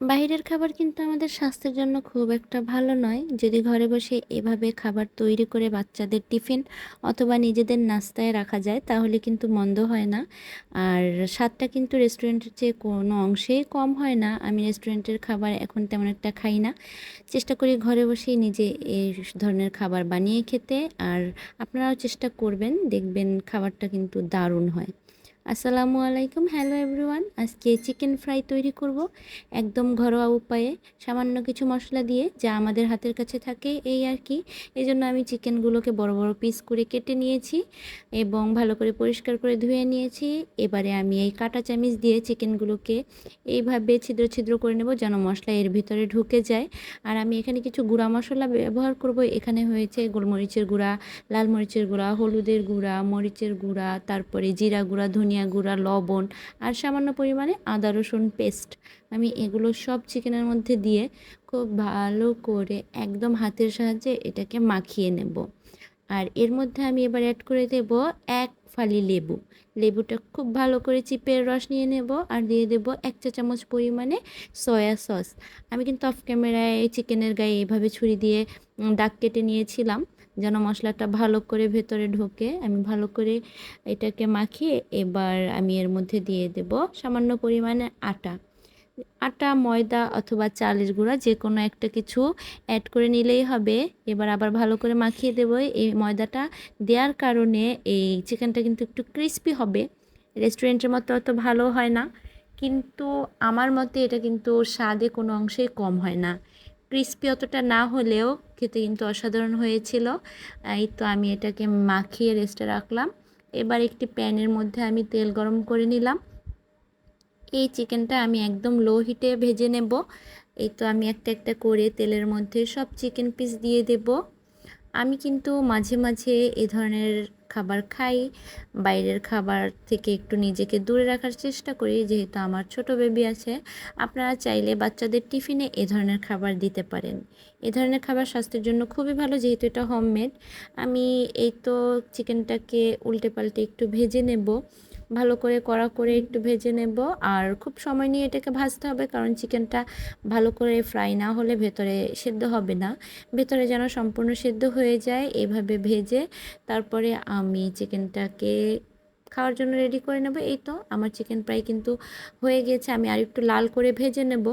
বাইরের খাবার কিন্তু আমাদের স্বাস্থ্যের জন্য খুব একটা ভালো নয়। যদি ঘরে বসে এভাবে খাবার তৈরি করে বাচ্চাদের টিফিন অথবা নিজেদের নাস্তায় রাখা যায়, তাহলে কিন্তু মন্দ হয় না। আর স্বাদটা কিন্তু রেস্টুরেন্টের চেয়ে কোনো অংশেই কম হয় না। আমি রেস্টুরেন্টের খাবার এখন তেমন একটা খাই না। চেষ্টা করি ঘরে বসেই নিজে এই ধরনের খাবার বানিয়ে খেতে। আর আপনারাও চেষ্টা করবেন, দেখবেন খাবারটা কিন্তু দারুণ হয়। আসসালামু আলাইকুম। হ্যালো এভরিওয়ান আজকে চিকেন ফ্রাই তৈরি করব একদম ঘরোয়া উপায়ে। সামান্য কিছু মশলা দিয়ে যা আমাদের হাতের কাছে থাকে এই আর কি। এই জন্য আমি চিকেনগুলোকে বড় বড় পিস করে কেটে নিয়েছি এবং ভালো করে পরিষ্কার করে ধুয়ে নিয়েছি। এবারে আমি এই কাটা চামিচ দিয়ে চিকেনগুলোকে এইভাবে ছিদ্র ছিদ্র করে নেব যেন মশলা এর ভিতরে ঢুকে যায়। আর আমি এখানে কিছু গুঁড়া মশলা ব্যবহার করব। এখানে হয়েছে গোলমরিচের গুঁড়া, লাল মরিচের গুঁড়া, হলুদের গুঁড়া, মরিচের গুঁড়া, তারপরে জিরা গুঁড়া, ধনিয়া ধনিয়া গুঁড়া, লবণ আর সামান্য পরিমাণে আদা, রসুন পেস্ট আমি এগুলো সব চিকেনের মধ্যে দিয়ে খুব ভালো করে একদম হাতের সাহায্যে এটাকে মাখিয়ে নেব। আর এর মধ্যে আমি এবার অ্যাড করে দেব এক ফালি লেবু। লেবুটা খুব ভালো করে চিপের রস নিয়ে নেব আর দিয়ে দেব এক চা চামচ পরিমাণে সয়া সস আমি কিন্তু অফ ক্যামেরায় চিকেনের গায়ে এভাবে ছুরি দিয়ে দাগ কেটে নিয়েছিলাম যেন মশলাটা ভালো করে ভেতরে ঢোকে। আমি ভালো করে এটাকে মাখিয়ে এবার আমি এর মধ্যে দিয়ে দেব সামান্য পরিমাণে আটা। আটা, ময়দা অথবা চালের গুঁড়া যে কোনো একটা কিছু অ্যাড করে নিলেই হবে। এবার আবার ভালো করে মাখিয়ে দেব। এই ময়দাটা দেওয়ার কারণে এই চিকেনটা কিন্তু একটু ক্রিস্পি হবে। রেস্টুরেন্টের মতো অত ভালো হয় না। কিন্তু আমার মতে এটা কিন্তু স্বাদে কোনো অংশেই কম হয় না। ক্রিস্পি অতটা না হলেও খেতে কিন্তু অসাধারণ হয়েছিল। এই তো আমি এটাকে মাখিয়ে রেস্টে রাখলাম। এবার একটি প্যানের মধ্যে আমি তেল গরম করে নিলাম। এই চিকেনটা আমি একদম লো হিটে ভেজে নেব। এই তো আমি একটা একটা করে তেলের মধ্যে সব চিকেন পিস দিয়ে দেব। আমি কিন্তু মাঝে মাঝে এ ধরনের খাবার খাই। বাইরের খাবার থেকে একটু নিজেকে দূরে রাখার চেষ্টা করি, যেহেতু আমার ছোট বেবি আছে। আপনারা চাইলে বাচ্চাদের টিফিনে এ ধরনের খাবার দিতে পারেন। এ ধরনের খাবার স্বাস্থ্যের জন্য খুবই ভালো, যেহেতু এটা হোমমেড আমি এই তো চিকেনটাকে উল্টে পাল্টে একটু ভেজে নেব। ভালো করে কড়া করে একটু ভেজে নেব। আর খুব সময় নিয়ে এটাকে ভাজতে হবে কারণ চিকেনটা ভালো করে ফ্রাই না হলে ভেতরে সেদ্ধ হবে না। ভেতরে যেন সম্পূর্ণ সেদ্ধ হয়ে যায় এভাবে ভেজে তারপরে আমি চিকেনটাকে খাওয়ার জন্য রেডি করে নেব। এই তো আমার চিকেন প্রায় কিন্তু হয়ে গেছে। আমি আর একটু লাল করে ভেজে নেব।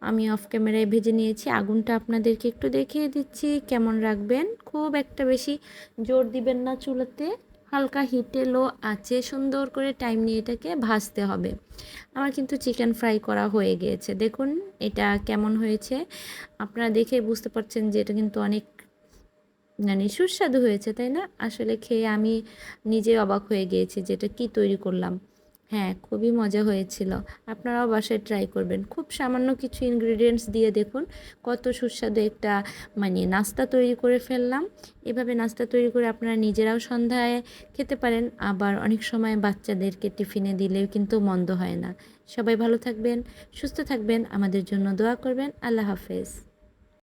আমি অফ ক্যামেরায় ভেজে নিয়েছি। আগুনটা আপনাদেরকে একটু দেখিয়ে দিচ্ছি। কেমন রাখবেন? খুব একটা বেশি জোর দিবেন না চুলাতে। হালকা হিটে লো আছে, সুন্দর করে টাইম নিয়ে এটাকে ভাজতে হবে। আমার কিন্তু চিকেন ফ্রাই করা হয়ে গিয়েছে। দেখুন এটা কেমন হয়েছে। আপনারা দেখে বুঝতে পারছেন যে এটা কিন্তু অনেক মানে সুস্বাদু হয়েছে, তাই না? আসলে খেয়ে আমি নিজে অবাক হয়ে গিয়েছি যে এটা কী তৈরি করলাম। হ্যাঁ খুবই মজা হয়েছিল। আপনারাও বাসায় ট্রাই করবেন। খুব সামান্য কিছু ইনগ্রিডিয়েন্টস দিয়ে দেখুন, কত সুস্বাদু একটা মানে নাস্তা তৈরি করে ফেললাম। এভাবে নাস্তা তৈরি করে আপনারা নিজেরাও সন্ধ্যায় খেতে পারেন, আবার অনেক সময় বাচ্চাদেরকে টিফিনে দিলেও কিন্তু মন্দ হয় না। সবাই ভালো থাকবেন, সুস্থ থাকবেন, আমাদের জন্য দোয়া করবেন। আল্লাহ হাফেজ।